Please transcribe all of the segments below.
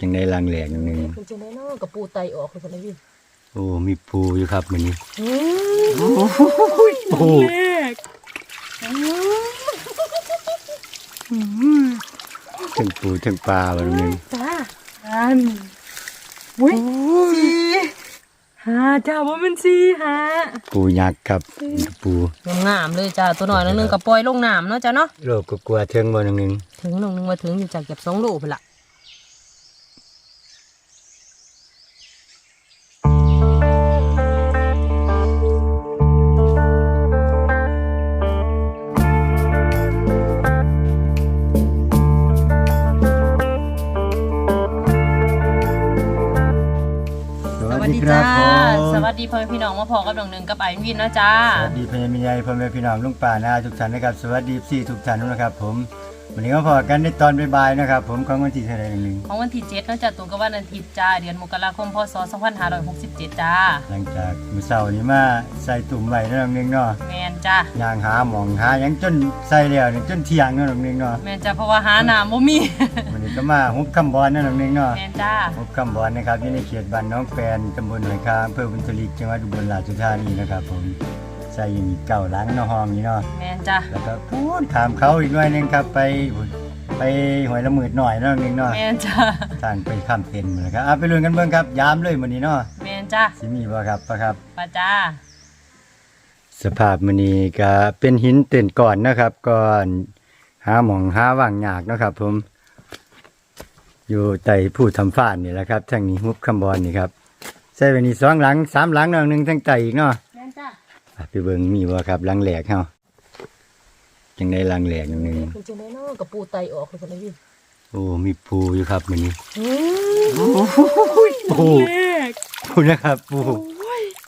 จังได้ลังแหลกอย่างหนึงคุณจะได้เนาะกับปูไตออกเลยคนนี้โอ้มีปูอยู่ครับมื้อนี้อืมโอ้ยปูแรกอืมทั้งปูทั้งปลาบ่นึงจ้าอันอุ้ยสีหาจ้าว่ามันสีหาปูยักษ์ครับปูงามเลยจ้าตัวหน่อยนึงกับปล่อยลงน้ำเนาะจ้าเนาะโลกก็กลัวเทิงบ่นึง ถึงลงนึงมาถึงอยู่จากเก็บสองโลไปละ ครัจ้าบผมสวัสดีพ่อแม่พี่น้องมาพอกับดองหนึ่งกับไอ้วินเนาะจ้า สวัสดีพ่อแม่พี่ใหญ่พ่อแม่พี่น้องลุงป่านาทุกท่านนะครับ สวัสดีพี่ทุกท่านนะครับผม วันนี้ก็พอกันในตอนบ่ายๆนะครับ ผมของวันที่เท่าไหร่นึงของวันที่เจ็ดเนาะจ้าตรงกับวันอาทิตย์จ้าเดือนมกราคมพศ2567จ้าหลังจากมื้อเช้านี้มาใส่ตุ่มไว้นั่นนึงเนาะแมนจ้าย่างหาหมองหาหยังจนใส่แล้วนี่จนเที่ยงนั่นนึงเนาะแมนจ้าเพราะว่าหาน้ำบ่มี วันนี้ก็มาฮุบคำบอลนั่นนึงเนาะแมนจ้าฮุบคำบอลนะครับอยู่ในเขตบ้านน้องแปนตำบลหอยคางอำเภอบุญทลิกจังหวัดอุบลราชธานีนะครับผมใส่อยู่นี่เก่าหลังเนาะห้องนี้เนาะแมนจ้าแล้วก็พูดถามเขาอีกหน่อยหนึงครับไปไปหอยละหมื่นหน่อยเนาะนึงเนาะแมนจ้าทางไปข้ามเต็นหมดเลยครับอะไปลุ้นกันเบิ่งครับยามเลยมื้อนี้เนาะแมนจ้าสิมีบ่ครับปะครับ ป้าจ้าสภาพมื้อนี้ก็เป็นหินเต้นก่อนนะครับก่อนหาหมองหาว่างยากเนาะครับ ผม อยู่ใต้ผู้ทำฟ้านนี่แหละครับทางนี้ฮุบคำบอลนี่ครับใส่ไว้นี่สองหลังสามหลังเนาะหนึงทางใต้อีกเนาะแมนจ้าอะ ไปเบิ่งมีบ่ครับหลังแหลกเฮาจังได้หลังแหลกอย่างหนึงคุณจะได้เนาะกับปูไตออกเลยคนนี้โอ้มีปูอยู่ครับมื้อนี้อืโอ้ยปูแรกปูนะครับปู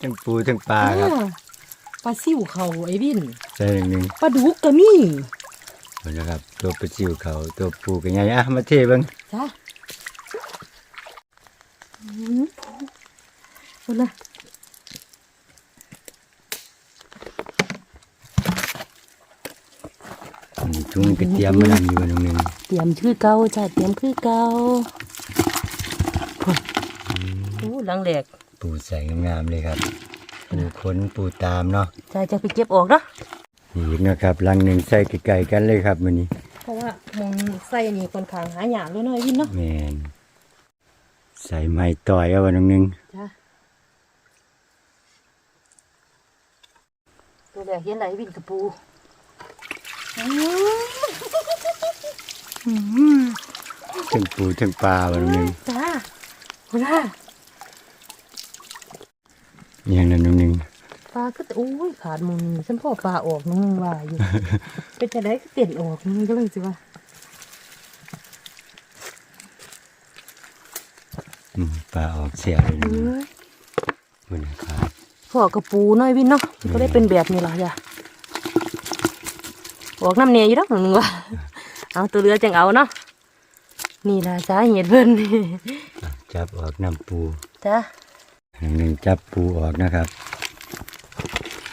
ทั้งปูทั้งปลาครับปลาซิวเขาไอ้วินใส่หนึ่งหนึ่งปลาดุกก็มีหมดแล้วครับ ตัวปลาซิวเขาตัวปูกันใหญ่อะมาเทเบ้างจ้าอืมคนละ ถุงกระเทียมมันอยู่หนึ่งหนึ่งเตรียมคือเก่าจ้าเตรียมคือเก่าโอ้หลังแหลกปูใส่งามๆเลยครับ ปูขนปูตามเนาะจ้าจะไปเก็บออกเนาะนี่อีกนะครับลังหนึ่งใส่ไก่ๆกันเลยครับมื้อนี้ เพราะว่ามึงใส่นี่ค่อนข้างหายากเลยเนาะไอ้วินเนาะแมนใส่ไม้ต่อยเอาไว้หนึ่งหนึ่งจ้าตัวแรกเห็นไหลวินกับปูอืม ทั้งปูทั้งปลาไว้หนึ่งหนึ่งจ้าคุณล่ะอย่างนั้นหนึ่งหนึ่งปลาก็โอ้ยขาดมึงฉันพ่อปลาออกนึงว่าอยู่เป็นจะได้ก็เปลี่ยนออกมึงก็เลยสิว่าอืมปลาออกเสียเลยหนึ่งหนึ่งบนนะครับพ่อกระปูน้อยวินเนาะก็ได้เป็นแบบนี้ล่ะจ้ะออกน้ำเนียอยู่ดอกหนึ่งว่า เอาตัวเรือจังเอาเนาะนี่ล่ะจ้าเหตุเพิ่นจับออกน้ำปูจ้าหนึ่งหนึ่งจับปูออกนะครับ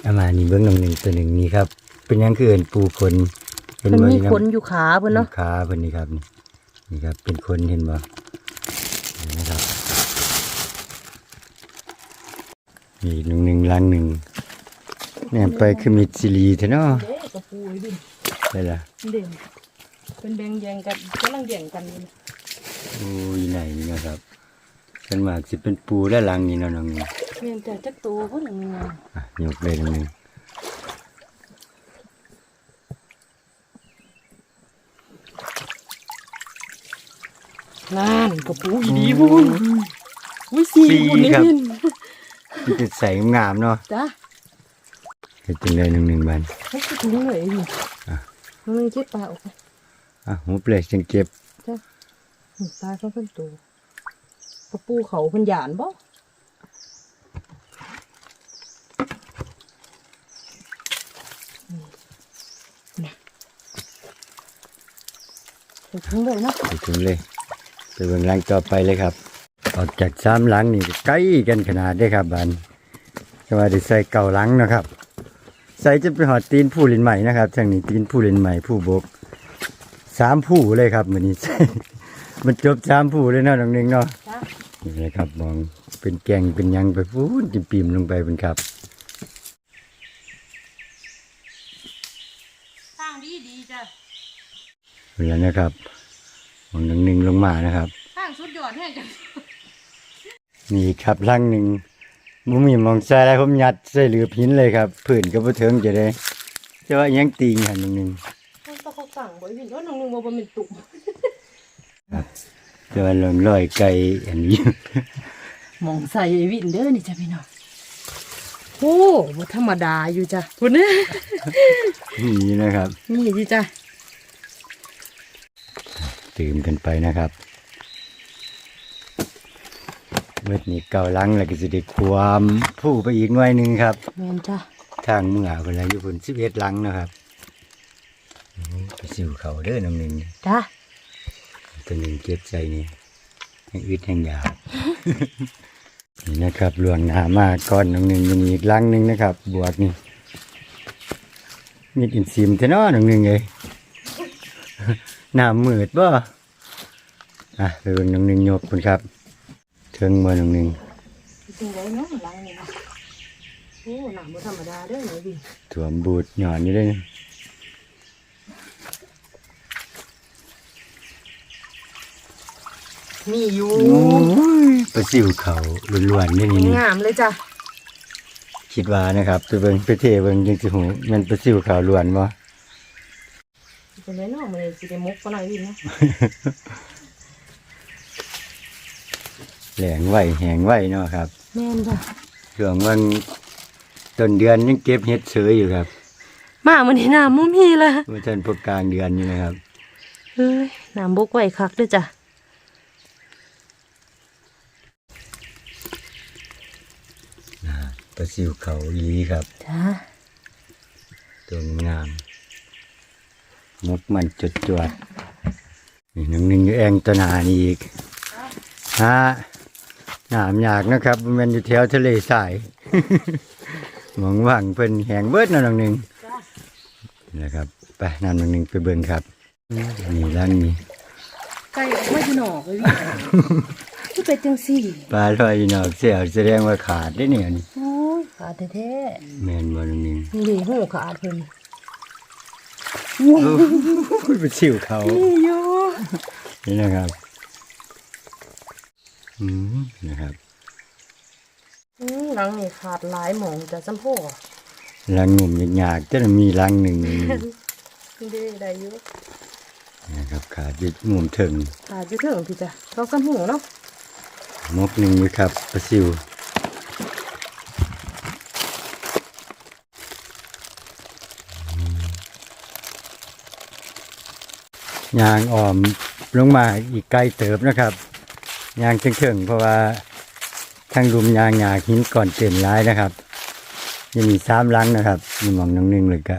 เอามานี่เบื้องหนึ่งหนึ่งตัวหนึ่งนี่ครับ เป็นหยังคือเห็นปูคนเห็นเพิ่นบ่มีนี่ครับขนอยู่ขาเพิ่นเนาะขาเพิ่นนี่ครับนี่นี่ครับ เป็นคนเห็นบ่เห็นไหมครับนี่หนึ่งหนึ่งลังหนึ่งเนี่ยไปคือมิดซิลีเถอะเนาะเด้กระปูไอ้วินใช่ละ เด่นเป็นแบ่งแยงกันกำลังแย่งกันอยู่โอ้ยไหนนี่นะครับเป็นมากสิเป็นปูและลังนี่เนาะน้องนี่แม่นแต่จักตัวพุ่นนึงอะยกเลยหนึ่งหนึ่งนั่นกระปูอีดีพุ่นอุ้ยสี่พุ่นนี่วินมันจะใส่งามเนาะจ้าเฮ็ดจังไดหนึ่งหนึ่งบันให้กระถุงเลยวินอะมันเก็บปลาออกไป อะหุบเลยจังเก็บจ้าปลาเขาเป็นตัวกระปูเขาเป็นหยานบ่ใส่ถุงเลยเนาะไปถึงเลยไปเบิ่งหลังต่อไปเลยครับ ออกจากสามหลังนี่ก็ใกล้กันขนาดได้ครับบันก็ว่าได้ใส่เก่าหลังนะครับ ใส่จะไปหอดตีนผู้เล่นใหม่นะครับทางนี้ตีนผู้เล่นใหม่ผู้บก สามผู้เลยครับมือนี้ใส่มันจบสามผู้เลยเนาะน้องหนึงเนาะจ้ะ นี่เลยครับมองเป็นแกงเป็นหยังไปฟูดจิปิมลงไปเป็นครับ สร้างดีดีจ้ะแล้วนะครับมองน้องหนึงลงมานะครับ สร้างสุดยอดแน่จ้ะนี่ครับลังหนึ่งมุมีหมองใส่แล้วผมยัดใส่เหลือพินเลยครับผื่นก็บ่เทิงจะได้จะว่ายังตีงหันหนึ่งมัน ต้องเขาสั่งบ่พี่ว่าน้องนึงบ่บ่เป็นตุ่มจะว่าลองลอยไก่อันนี้มองใส่ไอ้วินเด้อนี่จ้ะพี่น้องโอ้บ่ธรรมดาอยู่จ้ะพุ่นนะนี่นะครับนี่ดิจ้ะตื่มกันไปนะครับเมื่อนี้เก่าลังแล้วก็จะได้ความผู้ไปอีกหน่วยหนึ่งครับแม่นจ้ะทางเมื่อคนละอยู่บนสิบเอ็ดลังนะครับ สิวเขาเด้อน้ำหนึ่งจ้ะตัวหนึ่งเก็บใจนี่ให้อึดให้ยาวนี่นะครับหลวงหนามากก้อนน้ำหนึ่งยังมีอีกลังหนึ่งนะครับ บวกนี่มีอินซีมเทนอน้ำหนึ่งเลยหน้ามืดบ่อะไปเบิ่งน้ำหนึ่งยกคุณครับเทิงมาน้ำหนึ่งจริงไว้เนาะหลังนี่เนาะโอ้หน้าบ่ธรรมดาเด้อไอ้วินถ่วมบูดหย่อนอยู่เลยนะ มีอยู่โอ้ยปลาซิวเขาล้วนๆนี่นี่นี่งามเลยจ้ะคิดว่านะครับไปเบิ่งไปเทเบิ่งจังสิหูแมันปลาซิวขาวล้วนบ่เป็นไรเนาะมื้อนี้สิได้มุกปานหน่อยวินเนาะแหลงไหวแหงไหวเนาะครับแม่นจ้ะช่วงวันต้นเดือนยังเก็บเห็ดเสยอยู่ครับมามื้อนี้น้ำบ่มีละเมื่อท่านพวกกลางเดือนนี่นะครับเอ้ยน้ำบกไว้คักเด้อจ้ะ ปลาซิวเขาอีหลีครับ จ้าตัวงามมกมันจดจวดนี่หนึ่งหนึ่งอยู่แองตะนานี่อีกฮะน้ำยากนะครับมันอยู่แถวทะเลสาย หมองว่างเพิ่นแหงเบิดเนาะน้องหนึ่งจ้านะครับไปนำน้องหนึ่งไปเบิ่งครับนี่ร้านนี้ไก่ออกมาอยู่นอกเลยวิคือเป็นจังซี่ ปลาลอยอยู่นอกเสียวแสดงว่าขาดได้เนี่ยนี่ โอ้ย ขาดแท้แม่นบ่น้องหนึ่งๆนี่ดิหูขาดเพิ่นโอ้ยไปชิวเขานี่อยู่นี่นะครับอืมนะครับอือหลังนี่ขาดหลายหมองจ้ะจำพ่อรังหนุ่มยากๆจะมีรังหนึ่งนี่เด้ได้อยู่นะครับขาดอยึดมุมถึงขาดอยู่ถึงพี่จ้ะเราซ้ำหูเนาะมกหนึ่งอยู่ครับปลาซิว ยางอ่อมลงมาอีกไกลเติบนะครับยางเชิงๆเพราะว่าทางรุมยางหยากหินก่อนเต็นร้ายนะครับยังมีสามหลังนะครับมีหมองน้องหนึงเลยก็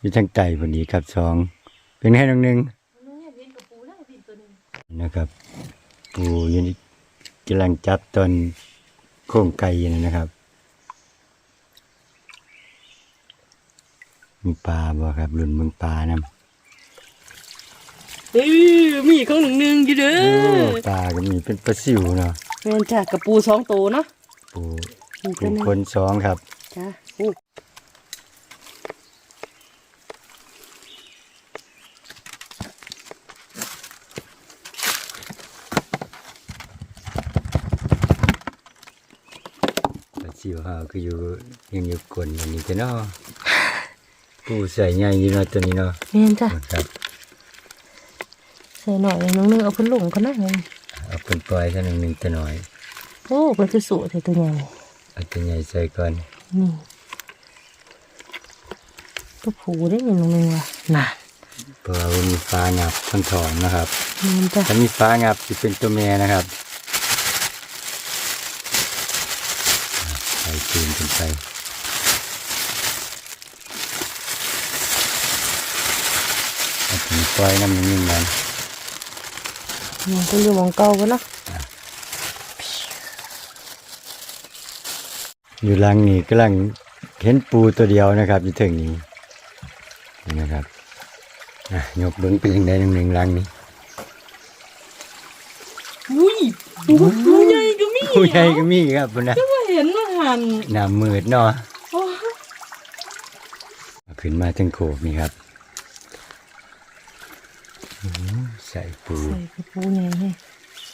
อยู่ทางใจพอดีครับสองเป็นให้น้องหนึงนี่วินกับปูแล้ววินตัวนึงนะครับ ปูอยังกำลังจับต้นโค้งไก่อยู่นะครับ มีปลาบ่ครับรุ่นเมืองปลานะ เอ้ยมีอีกของหนึ่งหนึ่งอยู่เด้โอ้อปลาก็มีเป็นปลาซิวเนาะแม่นจ้ะกับปูสองตัวเนาะปูมีตัเป็วนหนึงคนสองครับจ้ะอู้ปลาซิวเฮาคืออยู่ยังอยู่กลนอันนี้จะเนาะปูใส่ใหญ่อยู่เนาะตัวนี้เนาะแม่นจ้ะครับ ใส่หน่อยน้องนึงเอาเพิ่นลงกันนะเอาเป็นปล่อยซะหนึ่งหนึ่งตัวน้อย โอ้เพิ่นคือสวยแต่ตัวใหญ่เอาตัวใหญ่ใส่ก่อนนี่ตัวผูได้ยังน้องนึงว่ะน่ะเพราะว่ามีฟ้างับทั้งถอนนะครับแม่นจ้ะถ้ามีฟ้างับจะเป็นตัวแม่นะครับใส่ตีนกันไปเอาถึงปล่อยน้ำหนึ่งหนึ่ง มันยังก็อยู่หมองเก่ากันเนาะอยู่หลังนี้กำลังเห็นปูตัวเดียวนะครับอยู่ถึงนี้นี่นะครับอะยกเบิ้งเป็นยังไงหนึ่งหนึ่งหลังนี้อุ้ยปูปูใหญ่ก็มีผู้ใหญ่ก็มีครับพุ่นนะก็มาเห็นมาหันน้ำมืดเนาะโอ้เอาขึ้นมาถึงโขกนี่ครับอื้อหือ ใส่ปูใส่กระปูใหญ่ให้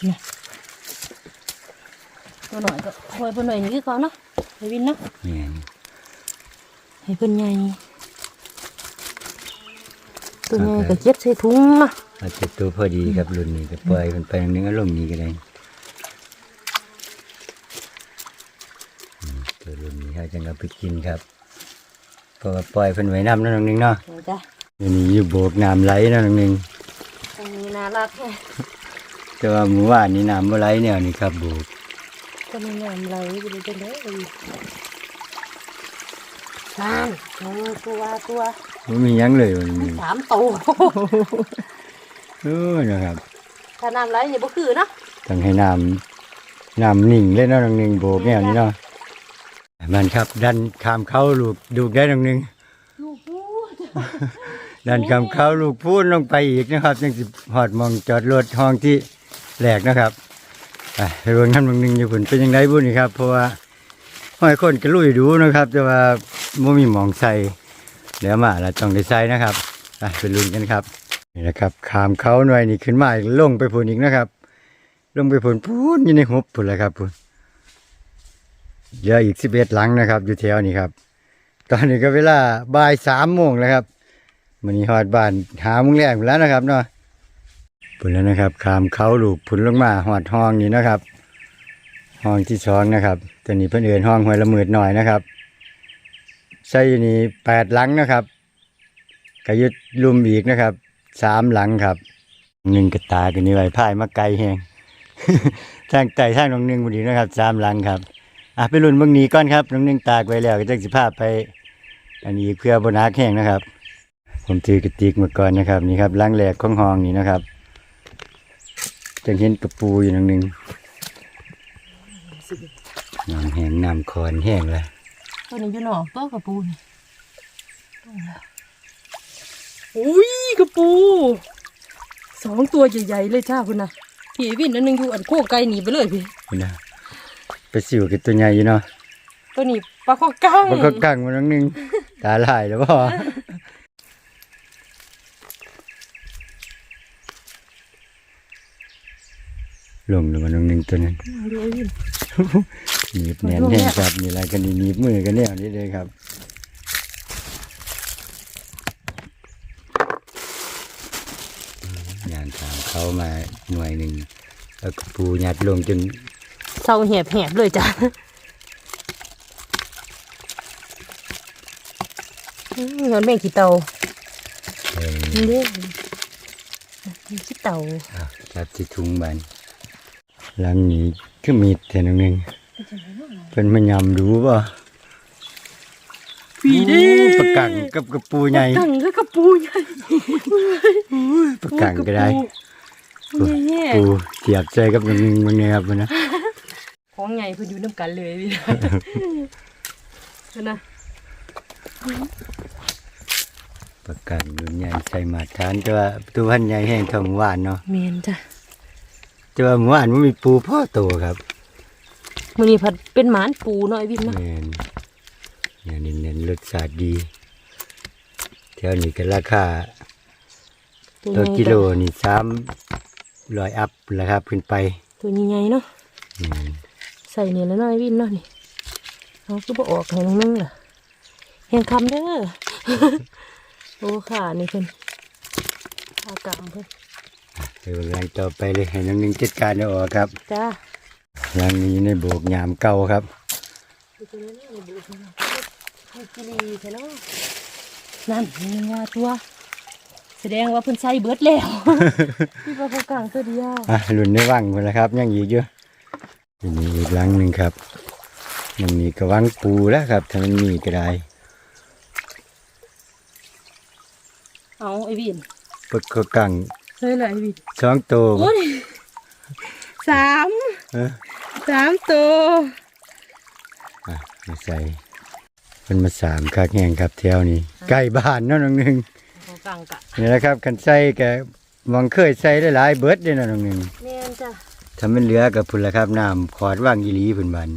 เนี่ยตัวหน่อยก็คอยตัวหน่อยนี่คือเขาเนาะไอวินเนาะเนี่ยให้เพิ่นใหญ่ตัวใหญ่ก็เจ็ดใส่ถุงเนาะอาจจะตัวพอดีกับรุ่นนี้ก็ปล่อยมันไปทางนึงอารมณ์นี้ก็ได้อืมตัวรุ่นนี้เขาจะเอาไปกินครับเพราะว่าปล่อยเพิ่นไว้น้ำเนั่นนึงเนาะเดี๋ยวจ้ะอันนี้อยู่โบกน้ำไหลเนั่นนึงอันนี้น่า รักแค่แต่ว่าหมู่ว่านนี่น้ำบ่ไหลแนวนี้ครับโบกก็ไม่งามไรไปเลยจังเลยนั่นโอ้ตัวตัวบ่มีหยังเลยมันมีสามตัวเออนะครับถ้าน้ำไหลอย่าบ่คือเนาะต้องให้น้ำน้ำนิ่งเล่นเนาะนึงโบกแนวนี้เนาะมันครับดันข้ามเขาลูกดูกได้นึงลูกพูด ดันคำเขาลูกพูดลงไปอีกนะครับยังสิหอดมองจอดรถห้องที่แหลกนะครับไปไปเบิ่งท่านบางหนึ่งอยู่ผลเป็นยังไงบุญนี่ครับเพราะว่าห้อยคนก็ลุยดูนะครับ แต่ว่าไม่มีหมองใส่เดี๋ยวมาเราต้องได้ใส่นะครับไปไปลุ้นกันครับนี่นะครับขามเขาหน่อยนี่ขึ้นมาอีกลงไปผลอีกนะครับ ลงไปผลพูนอยู่ในหุบผลเลยครับพูนเหลืออีกสิบเอ็ดหลังนะครับ อยู่แถวนี้ครับ ตอนนี้ก็เวลาบ่ายสามโมงแล้วครับ มันนี้ฮอดบ้านหามุงแรงแล้วนะครับเนาะผลแล้วนะครับขามเขาลูกผลลงมาหอดห้องนี้นะครับ ห้องที่สองนะครับตัวนี้เพื่อนเอินห้องหวยละหมืดหน่อยนะครับใส่นี่แปดหลังนะครับกระยุดลุมอีกนะครับสามหลังครับหนึ่งกระตากันนี้ไว้พายมาไกลแหงทางไต่ทางน้องหนึ่งพอดีนะครับสามหลังครับอะไปรุ่นเบางนี้ก่อนครับน้องหนึ่งตากไว้แล้วก็จะสิภาพไป อันนี้เพื่อบนักแห้งนะครับ ผมถือกระติกมาก่อนนะครับนี่ครับล้างแหลกของห้องนี่นะครับจะเห็นกระปูอยู่หนึ่งหนึ่งน้ำแห้งน้ำคอนแห้งแล้วตัวนี้อยู่หนอกตัวกระปูนี่อุ้ยกระปูสองตัวใหญ่ๆเลยจ้าคุณนะพี่วินอันหนึงอยู่อันโค้งไกลหนีไปเลยพี่คุณนะไปสิวกับตัวใหญ่อยู่เนาะตัวนี้ปลาข้อกั้งมันก็กังมันหนึ่งหนึ่งตาลายแล้วพ่อ ลงแล้วมันหนึ่งหนึ่งตัวนั้นดูไอ้วินหนีบแหนนแห้งครับนี่อะไรกันนี่หนีบมือกันเนี่ยนี่เลยครับอืมงานถามเขามาหน่วยหนึ่งแล้วก็ปูยัดลงจนเศร้าแหบแหบๆเลยจ้ะอืมเงินแม่งขี้เตาเอ่อนี่เด้ขี้เตาอะจับที่ถุงบัน หลังนี้ก็มีแต่หนงหนึ่งเป็นมันยำรู้ป่ะผีเด้ปลากังกับกระปูใหญ่กังก็กระปูใหญ่ปลากังก็ได้ปูแย่ปูเสียบใจกับหนงหนึ่งมันเนี่ยครับพุ่นนะๆของใหญ่เพิ่นอยู่น้ำกันเลยพี่นะเพิ่นนะประกันรุ่นใหญ่ใส่มาทานแต่ว่าตัวพันใหญ่แห้งเทองหวานเนาะเมนจ้ะ แต่ว่าหมู่บ้านมันมีปูพ่อโตครับมื้อนี้ผัดเป็นหมานปูเนาะไอ้วินเนาะแม่นเนี่ยนี่เน้นรสชาติดีแถวนี้ก็ราคาตัวต่อใหญ่กิโลนี่สามร้อยอัพแล้วครับขึ้นไปตัวใหญ่ๆเนาะแม่นใส่นี่แล้วเนาะไอ้วินเนาะนี่เอาคือบ่ออกให้น้องนึงล่ะแห่งคำเด้อ โอ้ค่ะนี่เพิ่นอากางเพิ่นเดี๋ยว หลังต่อไปเลยให้น้องหนึงจัดการเอาออกครับจ้าหลังนี้ในโบกยามเก่าครับดูตัวนี้นี่ดูตัวนี้ให้กิรีใช่เนาะนั่นนี่ว่าตัว แสดงว่าเพิ่นใส่เบิดแล้วพี่ปลาเขากลางตัวเดียวอะหลุนในวังหมดแล้วครับ ยังอีกเยอะทีนี้อีกหลังหนึ่งครับมันมีกระวังปูแล้วครับถ้ามันมีก็ได้เอาไอ้วินปกก็กัง เฮ้ยแหละไอ้วินสองตัวโอ้ยสามเออสามตัวอะมาใส่เป็นมาสามคากแห้งครับแถวนี้ใกล้บ้านเนาะน้องหนึ่งเขากลางกะนี่แหละครับกันใส่แกมองเคยใส่ได้หลายเบิร์ดเด้เนาะน้องหนึ่งแม่นจ้ะถ้ามันเหลือกับพุ่นละครับน้ำขอดว่างอีหลีพุ่นบัน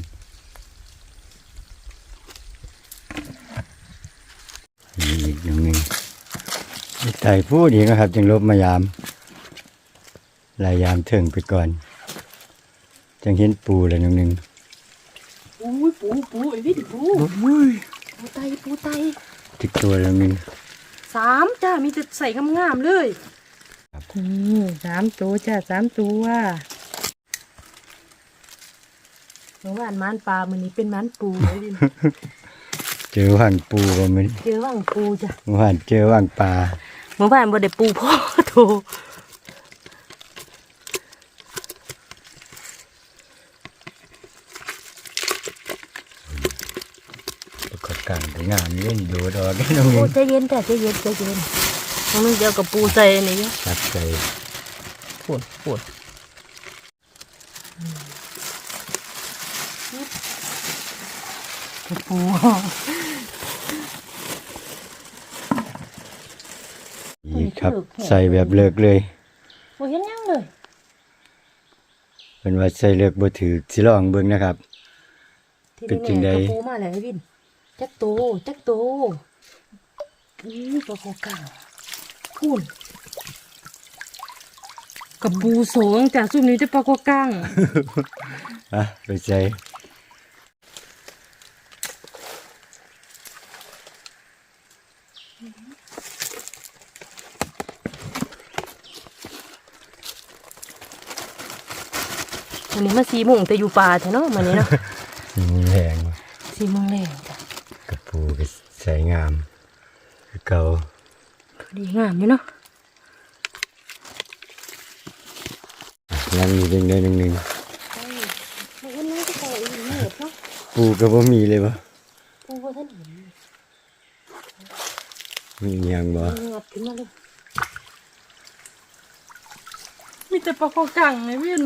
นี่อีกหนึ่งหนึ่งไต่พูดอีกนะครับ จึงลบมายาม ลายยามถึงไปก่อน จังเห็นปูแล้วหนึ่งหนึ่งอุ้ยปูปูไอ้วินปูปูไตปูไตติดตัวแล้วหนึ่งสามจ้ามีแต่ใส่งามๆเลยนี่สามตัวจ้าสามตัวเมื่อวานมันปลามันนี้เป็นมันปูไอ้วินเจอว่างปูก็มันเจอว่างปูจ้ะว่านเจอว่างปลาเมื่อวานบ่ได้ปูพ่อโถ ปรากฏการณ์ไป งานเล่นโดดออกน้องหโอ้นึ่งใจเย็นจ้ะใจเย็นใจเย็นน้องนึงเดียวกับปูใส่อันนี้อยู่ตัดใจปวดปวดกับปูอีกครับ ใส่แบบเลิกเลยบ่เห็นยังเลยเป็นว่าใส่เลิกบ่ถือสิลองเบิ่งนะครับ ที่เป็นจังใดแม่กับปูมาแล้วไอ้วิน จักโตจักโตอู้ปลาคอกลางพูนกับปูสองจากซุ่มนี้จะปลาคอกลางอะไปใส่วันนี้มาสีโมงแต่อยู่ป่าแท้เนาะมันนี้เนาะมีแรงสีโมงแรงจ้ะกระ ปูก็ใส่งามเก่าพอดีงามอยู่เนาะแล้วมีเป็นได้หนึ่งหนึ่งปูก็บ่มีเลยบ่ปูว่าท่านเห็นมีอิหยังบ่งัดขึ้นมาเลยมีแต่ปลาคอกังไงเวียน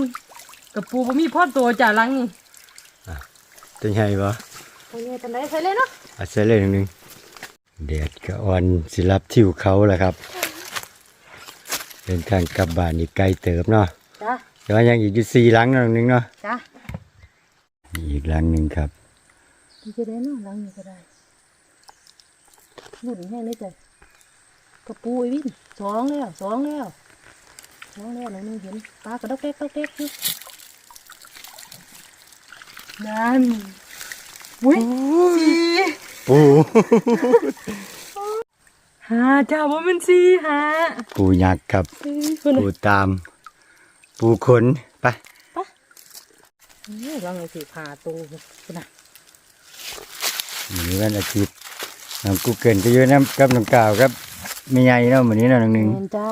กับปูบ่มีพ่อตัวจ่าลังนี่ตัวใหญ่บ่โอ้ยทำไรใส่เลยเนาะ อะใส่เลยหนึ่งหนึ่งแดดก็อ่อนสิรับทิวเขาแหละครับเดินทางกลับบ้านอีกไกลเติบเนาะจ้ะแต่ว่ายังอีกอยู่สี่หลังเนาะหนึ่งเนาะจ้ะอีกหลังหนึ่งครับดีจะได้เนาะลังนี่ก็ได้หนุนแห้งเลยจ้ะกระปูไอ้วินสองแล้วสองแล้วสองแล้วน้องนึงเห็นปลากระดกเล็กดกเล็กอยู่นั่นอุ้ยสี่ ปูหาจ้าว่ามันสี่หาปูยักษ์ครับเอ้ยคนปูตาม ปูขนไปนี่ลังไอ้สี่หาตัวคนน่ะนี่วันอาทิตย์น้องกูเกิลก็อยู่น้ำกับน้องกาวครับมีใหญ่เนาะวันนี้เนาะน้องหนึ่งแม่นจ้า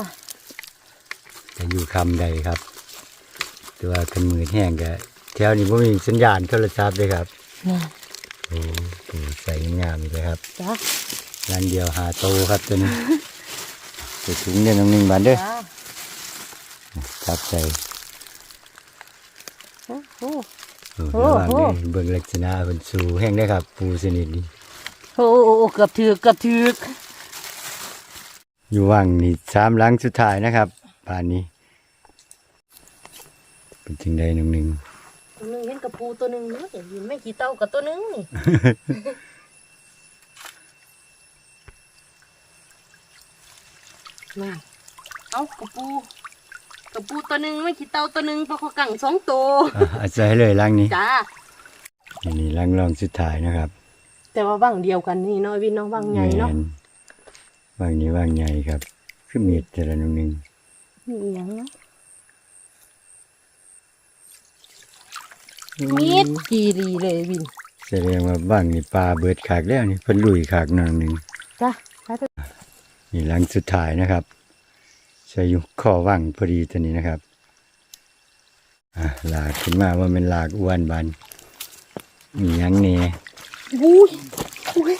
จะอยู่คำใดครับแต่ว่ากันมือแห้งก็แถวนี้ผมมีสัญญาณโทรศัพท์เลยครับ น่ะโอ้ปูใส่งามเลยครับจ้าร้านเดียวหาโตครับตัวนี้ใส่ถุงเนี่ยน้องหนึ่งบานเด้อจ้าจับใส่โอ้โห โอ้โอ้ระวังโหเลยเบิ่งลักษณะเป็นสูแห้งได้อครับปูสนิทนี่โอ้โหเกือบถือกเกือบถือกอยู่ว่างนี่สามหลังสุดท้ายนะครับป่านนี้ เป็นจึงได้หนึ่งหนึ่งตัวหนึงเห็น กระปูตัวหนึงเนาะเห็นไม่กี่เต้ากับตัวหนึงนี่นั่นเอากระปูกระปูตัวหนึ่งไม่กี่เต้าตัวหนึ่งปลาคอกังสองตัวอะอาศัยเลยหลังนี้จ้านี่นี่หลังรองสุดท้ายนะครับแต่ว่าว่างเดียวกันนี่เนาะวินเนาะว่างใหญ่เนาะแม่ว่างนี้ว่างใหญ่ครับ คือมีดแต่ละหนึ่งหนึ่ง มีอหยังเนาะ มีดกีรีเลยวินแสดงว่าว่างนี่ปลาเบิดขากแล้วนี่เพิ่นลุยขากหน่อยหนึ่งจ้าไปเถอะนี่หลังสุดท้ายนะครับใส่อยู่ข้อว่างพอดีตัวนี้นะครับอะลากขึ้นมาว่าเป็นลากอ้วนบันมีหยังเนี่ยอุ้ยอุ้ย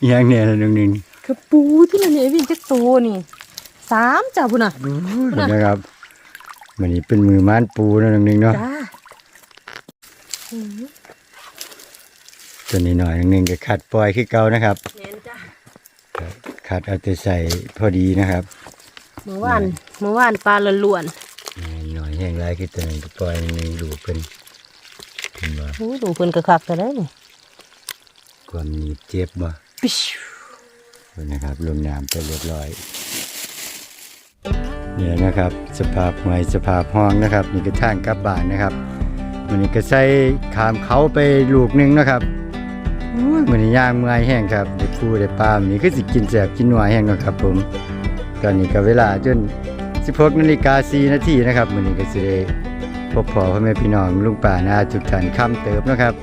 มีหยังเนี่ยละหนึ่งหนึ่งกระปูที่นั่นเนี่ยวินจักโตนี่สามจ้าพุ่นน่ะนะครับวันนี้เป็นมือม้านปูนะหนึ่งหนึ่งเนาะจ้าอืม ตัวนี้หน่อยหนึ่งหนึ่งก็ขัดปล่อยขึ้นเก่านะครับแม่นจ้าขัดเอาแต่ใส่พอดีนะครับเมื่อวานเมื่อวานปลาละล้วนนี่หน่อยแห้ห้งหลายคือตัวนี้ก็ปล่อยในลูกเพิ่นเห็นบ่โอ้ดูเพิ่นกระคักแต่ได้นี่ความหนีบเจ็บบ่ปิชเพิ่นนะครับลงน้ำไปเรียบร้อยเนี่ยนะครับสภาพหวยสภาพห้องนะครับนี่ก็ทางกลับบ้านนะครับ มันนี้ก็ใส่ขามเขาไปลูกหนึงนะครับอุ้ยมันนี้ย่างเมื่อยแห้งครับได้ปูได้ปลามันนี้ก็สิกินแสบกินหนัวแห้งเนาะครับ ผมตอนนี้ก็เวลาจน16นาฬิกา4นาทีนะครับมื้อนี้ก็สิได้พบพ่อพ่อแม่พี่น้องลุงป่านาทุกท่านค่ำเติบนะครับ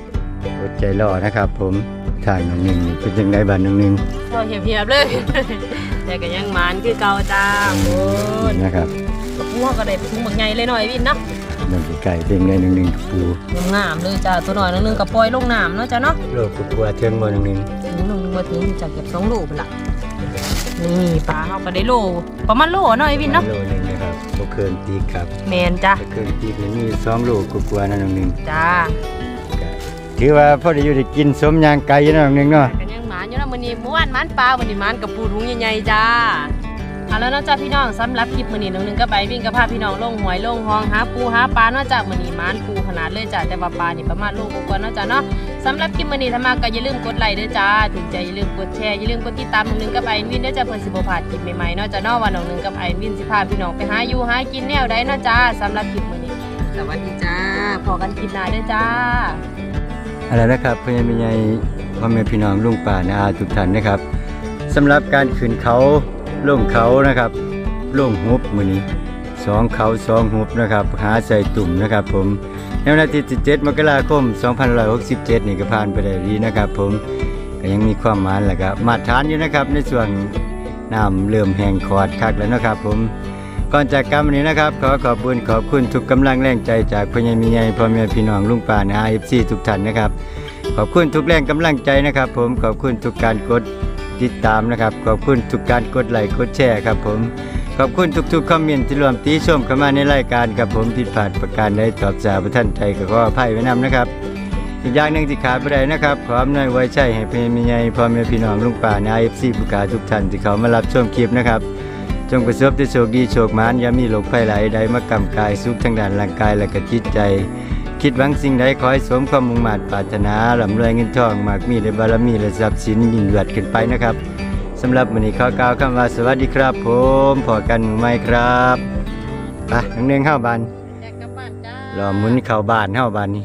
อดใจรอนะครับ ผมทางน้องหนึงนี่เป็นจังไดบ้านน้องหนึงพอเหียบๆเลยแต่ก็ยังหมานคือเก่าจ้าโอ้ยนะครับกับพวกก็ได้ไปถุงบักใหญ่เลยหน่อยวินเนาะมันไก่เป็นไงน้องหนึ่งปูงามเลยจ้าตัวหน่อยนึงก็ปล่อยลงน้ำเนาะจ้าเนาะโลกกลัวเทิงบ่น้องหนึ่งถึงลงมาถึงจะเก็บสองโลเป็นละนี่ปลาเขาก็ได้โลประมาณโลหน่อยวินเนาะโลหนึงนะครับบ่เกินตีครับแมนจ้าถ้าเกินตีนี่มีสองโลกลัวๆนะน้องหนึ่งจ้าถือว่าพอได้อยู่ได้กินสมยางไก่อยู่นะน้องหนึ่งเนาะกันยังหมานอยู่นะมื้อนี้มื่อวนหมานปลาวันนี้หมานกับปูถุงใหญ่ๆจ้า เอาแล้วนะจ้าพี่น้องสำหรับคลิปมื้อนี้น้องหนึงก็ไปวิ่งกับพาพี่น้องลงหวยลงห้องหาปูหาปลาเนาะจ้ามื้อนี้มานปูขนาดเลยจ้าแต่ว่าปลานี่ประมาณโลกว่าเนาะจ้าเนาะสำหรับคลิปมื้อนี้ถ้ามาก็อย่าลืมกดไลค์ด้วยจ้าถึงใจอย่าลืมกดแชร์อย่าลืมกดติดตามน้องหนึงกับไอวินเด้อจ้าเพื่อสิบ่พลาดคลิปใหม่ๆเนาะจ้าเนาะว่าน้องหนึงกับไอวินสิพาพี่น้องไปหาอยู่หากินแนวใดเนาะจ้าสำหรับคลิปมื้อนี้สวัสดีจ้าพอกันคลิปหน้าด้อจ้าเอาละนะครับพ่อแม่พี่ใหญ่พ่อแม่พี่น้องลุงป่านาทุกท่านนะครับสำหรับการขึ้นเขา ลงเขานะครับลงหุบมือนี้สองเขาสองหุบนะครับหาใส่ตุ่มนะครับผมในวันที่17มกราคม2567 นี่ก็ผ่านไปได้ดีนะครับ ผมก็ยังมีความหมานแหละครับมาตรฐานอยู่นะครับ ในส่วนน้ำเริ่มแห้งขอดคักแล้วนะครับ ผมก่อนจากกันวันนี้นะครับ ขอขอบคุณขอบคุณทุกกำลังแรงใจจากพ่อใหญ่มีใหญ่พ่อแม่พี่น้องลุงป่านา FC ทุกท่านนะครับ ขอบคุณทุกแรงกำลังใจนะครับ ผมขอบคุณทุกการกด ติดตามนะครับ ขอบคุณทุกการกดไลค์กดแชร์ครับผมขอบคุณทุกๆคอมเมนต์ที่รวมตีชมเข้ามาในรายการครับผมผิดพลาดประการใดตอบสาประท่านใจก็ขออภัยไว้นำนะครับอีกอย่างหนึ่งที่ขาดไม่ได้นะครับขออำนวยไว้ใช่ให้เพื่มีใหญ่พ่อแม่พี่น้องลุงป่านไอเอฟซีผู้กาทุกท่านที่เขามารับชมคลิปนะครับจงประสบแต่โชคดีโชคมานอย่ามีโรคภัยหลายใดมากำกายสุขทางด้านร่างกายและก็จิตใจ คิดหวังสิ่งใดขอให้สมความมุ่งมั่นปรารถนาลำรวยเงินทองมากมีและบารมีและทรัพย์สินยิ่งยวดขึ้นไปนะครับสำหรับวันนี้ขอกล่าวคำว่าสวัสดีครับ ผมพอกันใหม่ครับไปนังเนืองเข้าบ้านแจกกลับบ้านจ้ารอหมุนเข้าบ้านเข้าบ้านนี่